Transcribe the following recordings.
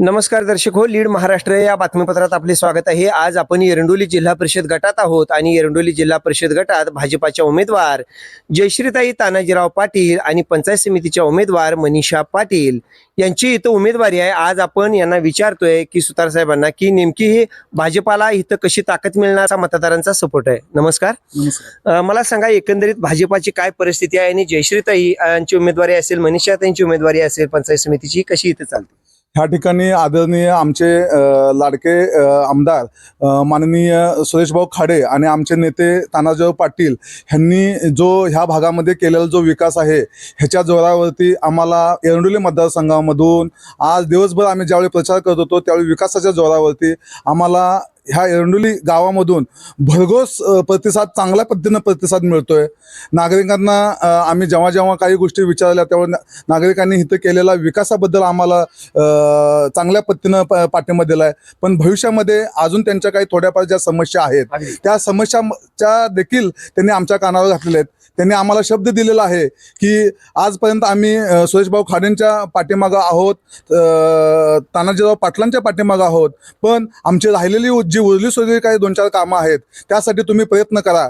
नमस्कार दर्शक हो लीड महाराष्ट्र या बातमीपत्रात आपले स्वागत आहे. आज आपण एरंडोली जिल्हा परिषद गटात आहोत आणि एरंडोली जिल्हा परिषद गटात भाजपाच्या उमेदवार जयश्रीताई तानाजीराव पाटील आणि पंचायत समितीच्या उमेदवार मनीषा पाटील यांची इथं उमेदवारी आहे. आज आपण यांना विचारतोय की सुतार साहेबांना की नेमकी ही भाजपाला इथं कशी ताकद मिळण्याचा मतदारांचा सपोर्ट आहे. नमस्कार. मला सांगा एकंदरीत भाजपाची काय परिस्थिती आहे आणि जयश्रीताई यांची उमेदवारी असेल मनीषा त्यांची उमेदवारी असेल पंचायत समितीची कशी इथं चालते? ह्या ठिकाणी आदरणीय आमचे लाडके आमदार माननीय सुरेशभाऊ खाडे आणि आमचे नेते तानाजीराव पाटील ह्यांनी जो ह्या भागामध्ये केलेला जो विकास आहे ह्याच्या जोरावरती आम्हाला एरंडोली मतदारसंघामधून आज दिवसभर आम्ही ज्यावेळी प्रचार करत होतो त्यावेळी विकासाच्या जोरावरती आम्हाला ह्या एरंडोली गावामधून भरघोस प्रतिसाद चांगल्या पद्धतीनं प्रतिसाद मिळतोय. नागरिकांना आम्ही जेव्हा जेव्हा काही गोष्टी विचारल्या त्यावेळी ना- नागरिकांनी इथं केलेल्या विकासाबद्दल आम्हाला चांगल्या पद्धतीनं प- पाठिंबा दिलाय. पण भविष्यामध्ये अजून त्यांच्या काही थोड्याफार ज्या समस्या आहेत. त्या समस्याच्या देखील त्यांनी आमच्या कानावर घातलेल्या आहेत. त्यांनी आम्हाला शब्द दिलेला आहे की आजपर्यंत आम्ही सुरेशभाऊ खाडेंच्या पाठीमागं आहोत तानाजीराव पाटलांच्या पाठीमागं आहोत पण आमची राहिलेली जी उरली सुरली काही दोन चार कामं आहेत त्यासाठी तुम्ही प्रयत्न करा.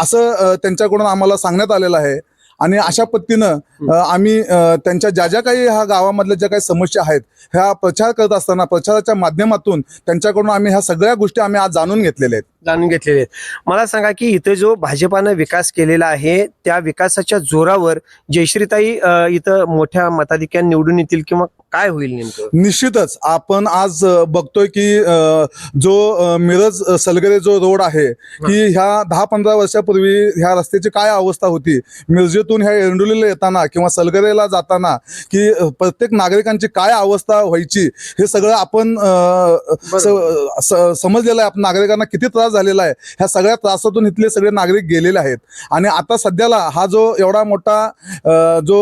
असं त्यांच्याकडून आम्हाला सांगण्यात आलेलं आहे. आणि अशा पद्धतीनं आम्ही त्यांच्या ज्या ज्या काही ह्या गावामधल्या ज्या काही समस्या आहेत ह्या प्रचार करत असताना प्रचाराच्या माध्यमातून त्यांच्याकडून आम्ही ह्या सगळ्या गोष्टी आम्ही आज जाणून घेतलेल्या आहेत. जाणून घेतलेले आहेत. मला सांगा की इथं जो भाजपानं विकास केलेला आहे त्या विकासाच्या जोरावर जयश्रीताई इथं मोठ्या मताधिक्याने निवडून येतील किंवा काय होईल नेमकं? निश्चितच. आपण आज बघतोय की जो मिरज सलगरे जो रोड आहे की ह्या दहा पंधरा वर्षापूर्वी ह्या रस्त्याची काय अवस्था होती? मिरजेतून ह्या एरंडोलीला येताना किंवा सलगरेला जाताना की प्रत्येक नागरिकांची काय अवस्था व्हायची हे सगळं आपण समजलेलं आहे. आपण नागरिकांना किती त्रास झालेला आहे ह्या सगळ्या त्रासातून इथले सगळे नागरिक गेलेले आहेत. आणि आता सध्याला हा जो एवढा मोठा जो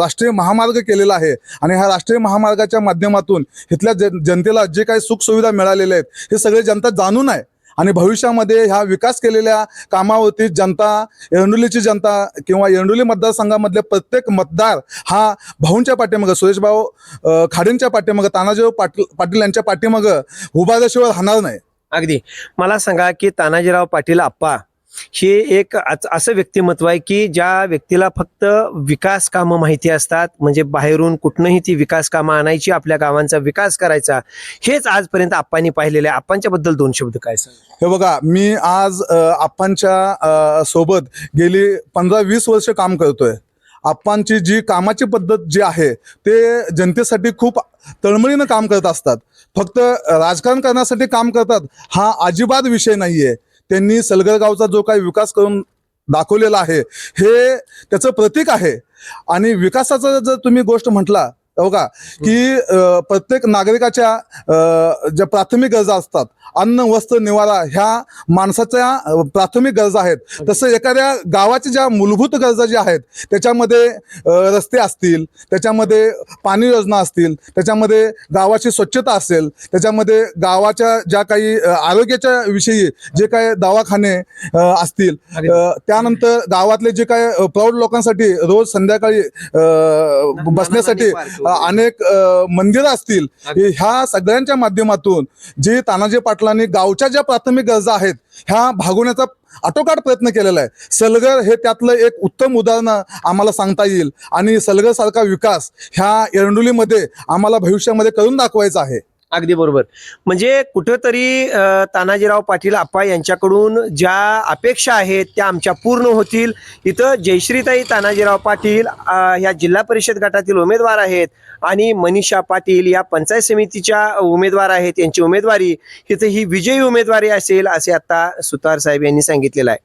राष्ट्रीय महामार्ग केलेला आहे आणि ह्या राष्ट्रीय महामार्गाच्या माध्यमातून इथल्या जन- जनतेला जे काही सुखसुविधा मिळालेल्या आहेत हे सगळे जनता जाणून आहे. आणि भविष्यामध्ये ह्या विकास केलेल्या कामावरती जनता येंडुलीची जनता किंवा येंडुली मतदारसंघामधले प्रत्येक मतदार हा भाऊंच्या पाठीमागं सुरेशभाऊ खाडेंच्या पाठीमागं तानाजीराव पाटील पाटील यांच्या पाठीमागं उभारल्याशिवाय राहणार नाही. अगदी. मला सांगा की तानाजीराव पाटील आप्पा हे एक असं व्यक्तिमत्व आहे की ज्या व्यक्तीला फक्त विकास कामं माहिती असतात म्हणजे बाहेरून कुठनंही ती विकास कामं आणायची आपल्या गावांचा विकास करायचा हेच आजपर्यंत आप्पांनी पाहिलेलं आहे. आप्पांच्या बद्दल दोन शब्द काय सांग? हे बघा मी आज आप्पांच्या सोबत गेली पंधरा वीस वर्ष काम करतोय. आप्पांची जी कामाची पद्धत जी आहे ते जनतेसाठी खूप तळमळीनं काम करत असतात. फक्त राजकारण करण्यासाठी काम करतात हा अजिबात विषय नाहीये. त्यांनी सलगरगावचा जो काही विकास करून दाखवलेला आहे हे त्याचं प्रतीक आहे. आणि विकासाचं जर तुम्ही गोष्ट म्हटला बघा की? अ, प्रत्येक नागरिकाच्या ज्या प्राथमिक गरजा असतात अन्न वस्त्र निवारा ह्या माणसाच्या प्राथमिक गरजा आहेत. तसं एखाद्या गावाच्या ज्या मूलभूत गरजा ज्या आहेत त्याच्यामध्ये रस्ते असतील त्याच्यामध्ये पाणी योजना असतील त्याच्यामध्ये गावाची स्वच्छता असेल त्याच्यामध्ये गावाच्या ज्या काही आरोग्याच्या विषयी जे काही दवाखाने असतील त्यानंतर गावातले जे काय प्रौढ लोकांसाठी रोज संध्याकाळी बसण्यासाठी अनेक मंदिरं असतील ह्या सगळ्यांच्या माध्यमातून जे तानाजी पाटलांनी गावच्या ज्या प्राथमिक गरजा आहेत ह्या भागवण्याचा आटोकाट प्रयत्न केलेला आहे. सलगर हे त्यातलं एक उत्तम उदाहरण आम्हाला सांगता येईल आणि सलगर सारखा विकास ह्या एरंडोलीमध्ये आम्हाला भविष्यामध्ये करून दाखवायचा आहे. अगदी बरोबर. म्हणजे कुठंतरी तानाजीराव पाटील आप्पा यांच्याकडून ज्या अपेक्षा आहेत त्या आमच्या पूर्ण होतील. इथं जयश्रीताई तानाजीराव पाटील ह्या जिल्हा परिषद गटातील उमेदवार आहेत आणि मनीषा पाटील या पंचायत समितीच्या उमेदवार आहेत यांची उमेदवारी. इथं ही विजयी उमेदवारी असेल असे आता सुतार साहेब यांनी सांगितलेलं आहे.